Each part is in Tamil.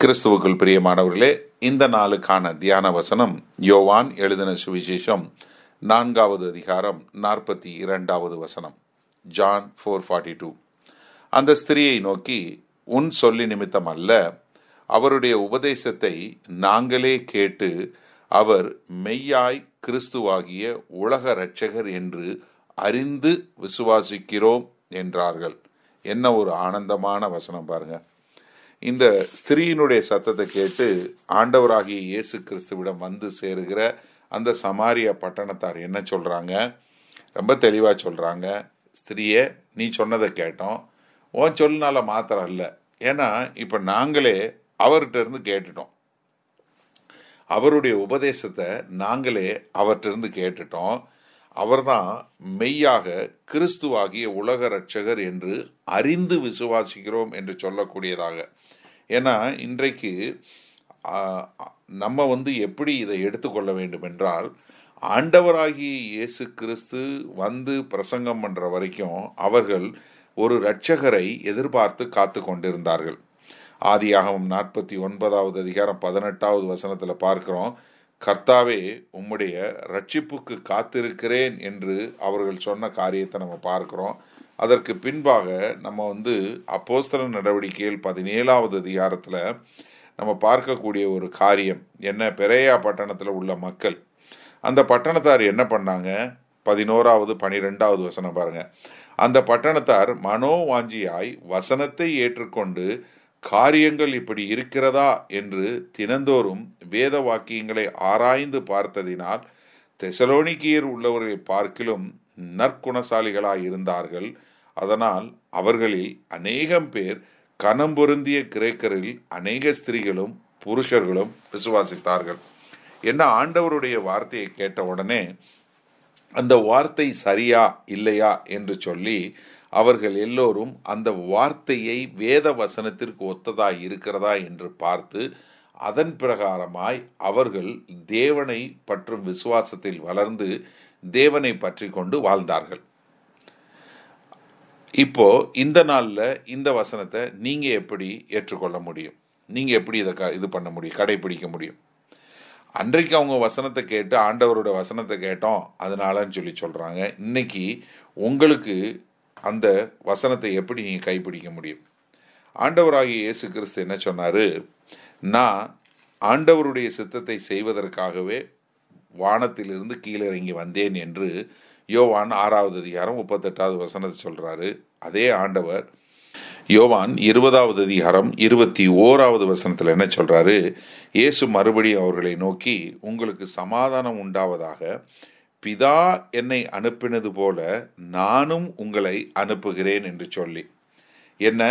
கிறிஸ்துவுக்குள் பிரியமானவர்களே இந்த நாளுக்கான தியான வசனம் யோவான் எழுதின சுவிசேஷம் நான்காவது அதிகாரம் நாற்பத்தி இரண்டாவது வசனம் ஜான் ஃபோர் ஃபார்ட்டி டூ. அந்த ஸ்திரியை நோக்கி உன் சொல்லி நிமித்தம் அல்ல அவருடைய உபதேசத்தை நாங்களே கேட்டு அவர் மெய்யாய் கிறிஸ்துவாகிய உலக இரட்சகர் என்று அறிந்து விசுவாசிக்கிறோம் என்றார்கள். என்ன ஒரு ஆனந்தமான வசனம் பாருங்கள் இந்த ஸ்திரீயினுடைய சத்தத்தை கேட்டு ஆண்டவராகிய இயேசு கிறிஸ்துவிடம் வந்து சேருகிற அந்த சமாரிய பட்டணத்தார் என்ன சொல்றாங்க? ரொம்ப தெளிவா சொல்றாங்க. ஸ்திரியே நீ சொன்னதை கேட்டோம். உன் சொல்லினால மாத்திரம் இல்லை ஏன்னா இப்ப நாங்களே அவர்கிட்ட இருந்து கேட்டுட்டோம். அவருடைய உபதேசத்தை நாங்களே அவர்கிட்ட இருந்து கேட்டுட்டோம். அவர்தான் மெய்யாக கிறிஸ்துவாகிய உலக ரட்சகர் என்று அறிந்து விசுவாசிக்கிறோம் என்று சொல்லக்கூடியதாக. ஏன்னா இன்றைக்கு நம்ம வந்து எப்படி இதை எடுத்துக்கொள்ள வேண்டும் என்றால் ஆண்டவராகிய இயேசு கிறிஸ்து வந்து பிரசங்கம் பண்ணுற வரைக்கும் அவர்கள் ஒரு இரட்சகரை எதிர்பார்த்து காத்து கொண்டிருந்தார்கள். ஆதியாகவும் நாற்பத்தி ஒன்பதாவது அதிகாரம் பதினெட்டாவது வசனத்தில் பார்க்கிறோம் கர்த்தாவே உம்முடைய ரட்சிப்புக்கு காத்திருக்கிறேன் என்று அவர்கள் சொன்ன காரியத்தை நம்ம பார்க்கிறோம். அதற்கு பின்பாக நம்ம வந்து அப்போஸ்தர நடவடிக்கையில் பதினேழாவது அதிகாரத்தில் நம்ம பார்க்கக்கூடிய ஒரு காரியம். என்ன? பெரையா பட்டணத்தில் உள்ள மக்கள். அந்த பட்டணத்தார் என்ன பண்ணாங்க? பதினோராவது பனிரெண்டாவது வசனம் பாருங்க. அந்த பட்டணத்தார் மனோவாஞ்சியாய் வசனத்தை ஏற்றுக்கொண்டு காரியங்கள் இப்படி இருக்கிறதா என்று தினந்தோறும் வேத வாக்கியங்களை ஆராய்ந்து பார்த்ததினால் தெசலோனிக்கியர் உள்ளவர்களை பார்க்கிலும் நற்குணசாலிகளாய் இருந்தார்கள். அதனால் அவர்களில் அநேகம் பேர் கனம் பொருந்திய கிரேக்கரில் அநேக ஸ்திரீகளும் புருஷர்களும் விசுவாசித்தார்கள். என்ன ஆண்டவருடைய வார்த்தையை கேட்ட உடனே அந்த வார்த்தை சரியா இல்லையா என்று சொல்லி அவர்கள் எல்லோரும் அந்த வார்த்தையை வேத வசனத்திற்கு ஒத்ததா இருக்கிறதா என்று பார்த்து அதன் பிரகாரமாய் அவர்கள் தேவனை பற்றும் விசுவாசத்தில் வளர்ந்து தேவனை பற்றி கொண்டு வாழ்ந்தார்கள். இப்போ இந்த நாளில் இந்த வசனத்தை நீங்க எப்படி ஏற்றுக்கொள்ள முடியும்? நீங்க எப்படி இதை இது பண்ண முடியும்? கடைபிடிக்க முடியும்? அன்றைக்கு அவங்க வசனத்தை கேட்டு ஆண்டவரோட வசனத்தை கேட்டோம். அதனாலன்னு சொல்லி சொல்றாங்க. இன்னைக்கு உங்களுக்கு அந்த வசனத்தை எப்படி நீங்க கைப்பிடிக்க முடியும்? ஆண்டவராகிய இயேசு கிறிஸ்து என்ன சொன்னாரு? நான் ஆண்டவருடைய சித்தத்தை செய்வதற்காகவே வானத்திலிருந்து கீழே இறங்கி வந்தேன் என்று யோவான் ஆறாவது அதிகாரம் முப்பத்தெட்டாவது வசனத்தை சொல்றாரு. அதே ஆண்டவர் யோவான் இருபதாவது அதிகாரம் இருபத்தி ஓராவது வசனத்தில் என்ன சொல்றாரு? இயேசு மறுபடியும் அவர்களை நோக்கி உங்களுக்கு சமாதானம் உண்டாவதாக பிதா என்னை அனுப்பினது போல நானும் உங்களை அனுப்புகிறேன் என்று சொல்லி. என்ன?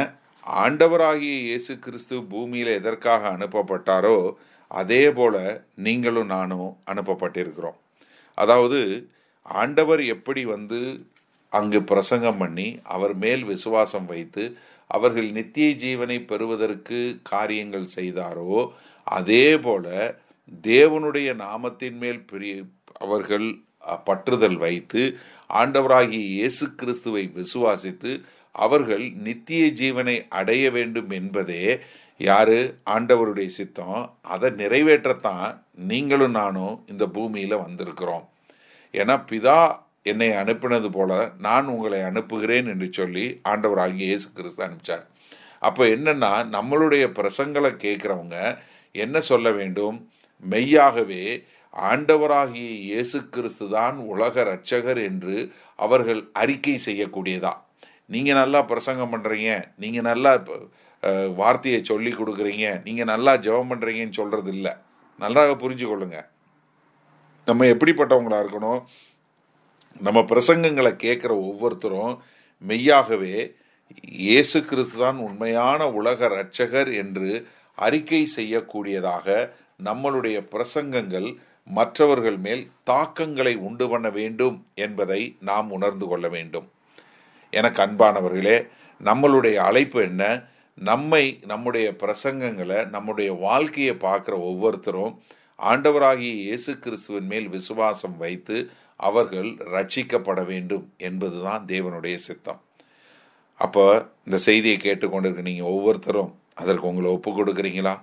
ஆண்டவராகிய இயேசு கிறிஸ்து பூமியில எதற்காக அனுப்பப்பட்டாரோ அதே போல நீங்களும் நானும் அனுப்பப்பட்டிருக்கிறோம். அதாவது ஆண்டவர் எப்படி வந்து அங்கு பிரசங்கம் பண்ணி அவர் மேல் விசுவாசம் வைத்து அவர்கள் நித்திய ஜீவனை பெறுவதற்கு காரியங்கள் செய்தாரோ அதே போல தேவனுடைய நாமத்தின் மேல் பெரிய அவர்கள் பற்றுதல் வைத்து ஆண்டவராகிய இயேசு கிறிஸ்துவை விசுவாசித்து அவர்கள் நித்திய ஜீவனை அடைய வேண்டும் என்பதே யாரு? ஆண்டவருடைய சித்தம். அதை நிறைவேற்றத்தான் நீங்களும் நானும் இந்த பூமியில வந்திருக்கிறோம். ஏன்னா பிதா என்னை அனுப்பினது போல நான் உங்களை அனுப்புகிறேன் என்று சொல்லி ஆண்டவர் ஆகிய இயேசு கிறிஸ்து அனுப்பிச்சார். அப்போ என்னன்னா நம்மளுடைய பிரசங்களை கேட்குறவங்க என்ன சொல்ல வேண்டும்? மெய்யாகவே ஆண்டவராகிய இயேசு கிறிஸ்து தான் உலக ரட்சகர் என்று அவர்கள் அறிக்கை செய்யக்கூடியதா? நீங்க நல்லா பிரசங்கம் பண்றீங்க நீங்க நல்லா வார்த்தையை சொல்லி கொடுக்குறீங்க நீங்க நல்லா ஜெபம் பண்றீங்கன்னு சொல்றது இல்லை நன்றாக புரிஞ்சு கொள்ளுங்க நம்ம எப்படிப்பட்டவங்களா இருக்கணும்? நம்ம பிரசங்கங்களை கேட்குற ஒவ்வொருத்தரும் மெய்யாகவே இயேசு கிறிஸ்து தான் உண்மையான உலக இரட்சகர் என்று அறிக்கை செய்யக்கூடியதாக நம்மளுடைய பிரசங்கங்கள் மற்றவர்கள் மேல் தாக்கங்களை உண்டு பண்ண வேண்டும் என்பதை நாம் உணர்ந்து கொள்ள வேண்டும். எனக்கு அன்பானவர்களே நம்மளுடைய அழைப்பு என்ன? நம்மை நம்முடைய பிரசங்கங்களை நம்முடைய வாழ்க்கையை பார்க்குற ஒவ்வொருத்தரும் ஆண்டவராகிய இயேசு கிறிஸ்துவின் மேல் விசுவாசம் வைத்து அவர்கள் ரட்சிக்கப்பட வேண்டும் என்பதுதான் தேவனுடைய சித்தம். அப்போ இந்த செய்தியை கேட்டுக்கொண்டிருக்க நீங்கள் ஒவ்வொருத்தரும் அதற்கு உங்களை ஒப்பு கொடுக்குறீங்களா?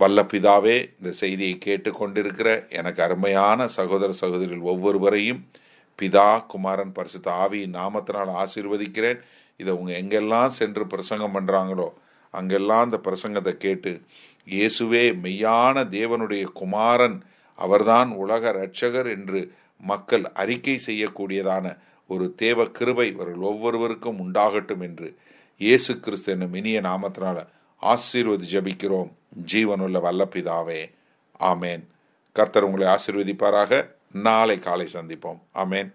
வல்ல பிதாவே இந்த செய்தியை கேட்டுக்கொண்டிருக்கிற எனக்கு அருமையான சகோதர சகோதரிகள் ஒவ்வொருவரையும் பிதா குமாரன் பரிசுத்த ஆவியின் நாமத்தினால் ஆசீர்வதிக்கிறேன். இதை உங்க எங்கெல்லாம் சென்று பிரசங்கம் பண்ணுறாங்களோ அங்கெல்லாம் அந்த பிரசங்கத்தை கேட்டு இயேசுவே மெய்யான தேவனுடைய குமாரன் அவர்தான் உலக இரட்சகர் என்று மக்கள் அறிக்கை செய்யக்கூடியதான ஒரு தேவ கிருபை இவர்கள் ஒவ்வொருவருக்கும் உண்டாகட்டும் என்று இயேசு கிறிஸ்து என்னும் இனிய நாமத்தினால ஆசீர்வதி ஜபிக்கிறோம். ஜீவனுள்ள வல்லபிதாவே ஆமேன். கர்த்தர் உங்களை ஆசீர்வதிப்பாராக. நாளை காலை சந்திப்போம். ஆமேன்.